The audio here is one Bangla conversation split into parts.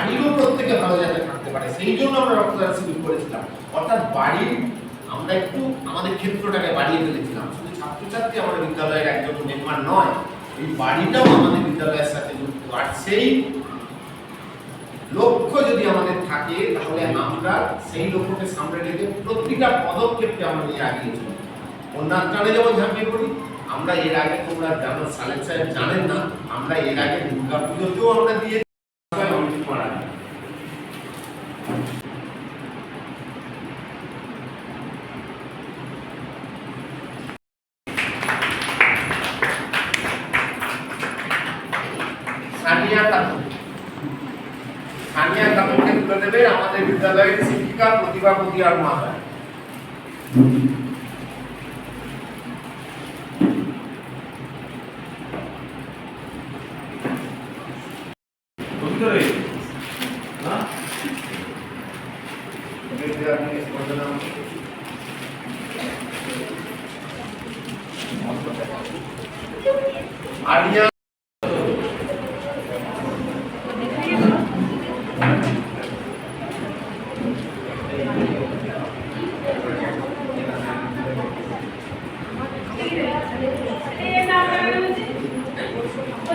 বাড়িরও প্রত্যেকে ভালো যাতে থাকতে পারে, সেই জন্য আমরা রক্তদান শিবির করেছিলাম। অর্থাৎ বাড়ির, আমরা একটু আমাদের ক্ষেত্রটাকে বাড়িয়ে ফেলেছিলাম শুধু ছাত্রছাত্রী আমাদের বিদ্যালয়ের একজন মেম্বার নয়, এই বাড়িটাও আমাদের বিদ্যালয়ের সাথে যুক্ত। আর সেই লক্ষ্য যদি আমাদের থাকে, তাহলে আমরা সেই লক্ষ্যকে সামনে রেখে প্রতিটা পদক্ষেপকে আমরা নিয়ে আগিয়ে চলি। কন্যাত্রাণে যেমন ঝাঁপিয়ে পড়ি, আমরা এর আগে তোমরা জানো সালেক সাহেব জানেন না, আমরা এর আগে দুর্গা পুজোতেও আমরা দিয়ে অমিত কুমার আগে। সানিয়া খাতুন সানিয়া খাতুনকে তুলে দেবে? আমাদের বিদ্যালয়ের শিক্ষিকা মাতা ভিতরে না? আরিয়া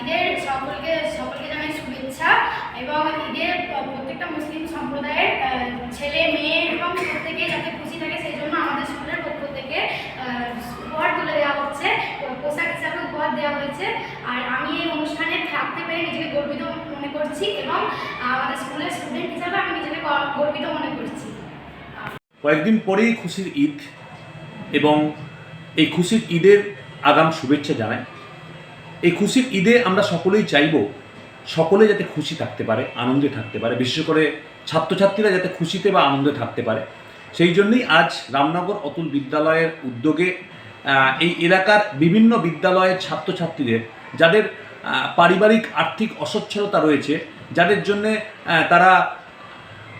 ঈদের সকলকে সকলকে জানাই শুভেচ্ছা এবং ঈদের প্রত্যেকটা মুসলিম সম্প্রদায়ের ছেলে, মেয়ে এবং প্রত্যেকে যাতে খুশি থাকে সেই জন্য আমাদের স্কুলের পক্ষ থেকে উপহার তুলে দেওয়া হচ্ছে। পোশাক হিসাবে উপহার দেওয়া হয়েছে। আর আমি এই অনুষ্ঠানে থাকতে পেরে নিজেকে গর্বিত মনে করছি এবং আমাদের স্কুলের স্টুডেন্ট হিসাবে আমি নিজেকে গর্বিত মনে করছি। কয়েকদিন পরেই খুশির ঈদ এবং এই খুশির ঈদের আগাম শুভেচ্ছা জানাই। এই খুশির ঈদে আমরা সকলেই চাইব সকলে যাতে খুশি থাকতে পারে, আনন্দে থাকতে পারে, বিশেষ করে ছাত্রছাত্রীরা যাতে খুশিতে বা আনন্দে থাকতে পারে। সেই জন্যই আজ রামনগর অতুল বিদ্যালয়ের উদ্যোগে এই এলাকার বিভিন্ন বিদ্যালয়ের ছাত্রছাত্রীদের, যাদের পারিবারিক আর্থিক অসচ্ছলতা রয়েছে, যাদের জন্যে তারা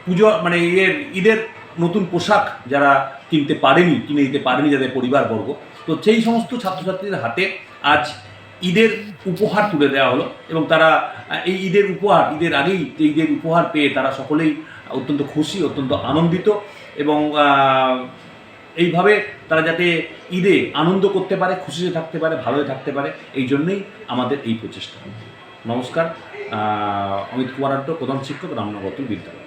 পুজো মানে ইয়ের ঈদের নতুন পোশাক যারা কিনতে পারেনি, কিনে দিতে পারেনি যাদের পরিবারবর্গ। তো সেই সমস্ত ছাত্রছাত্রীদের হাতে আজ ঈদের উপহার তুলে দেওয়া হলো এবং তারা এই ঈদের উপহার, ঈদের আগেই ঈদের উপহার পেয়ে তারা সকলেই অত্যন্ত খুশি, অত্যন্ত আনন্দিত এবং এইভাবে তারা যাতে ঈদে আনন্দ করতে পারে, খুশিতে থাকতে পারে ভালোই থাকতে পারে, এই জন্যই আমাদের এই প্রচেষ্টা। নমস্কার অমিত কুমার আড্ড প্রধান শিক্ষক, রামনগর বিদ্যালয়।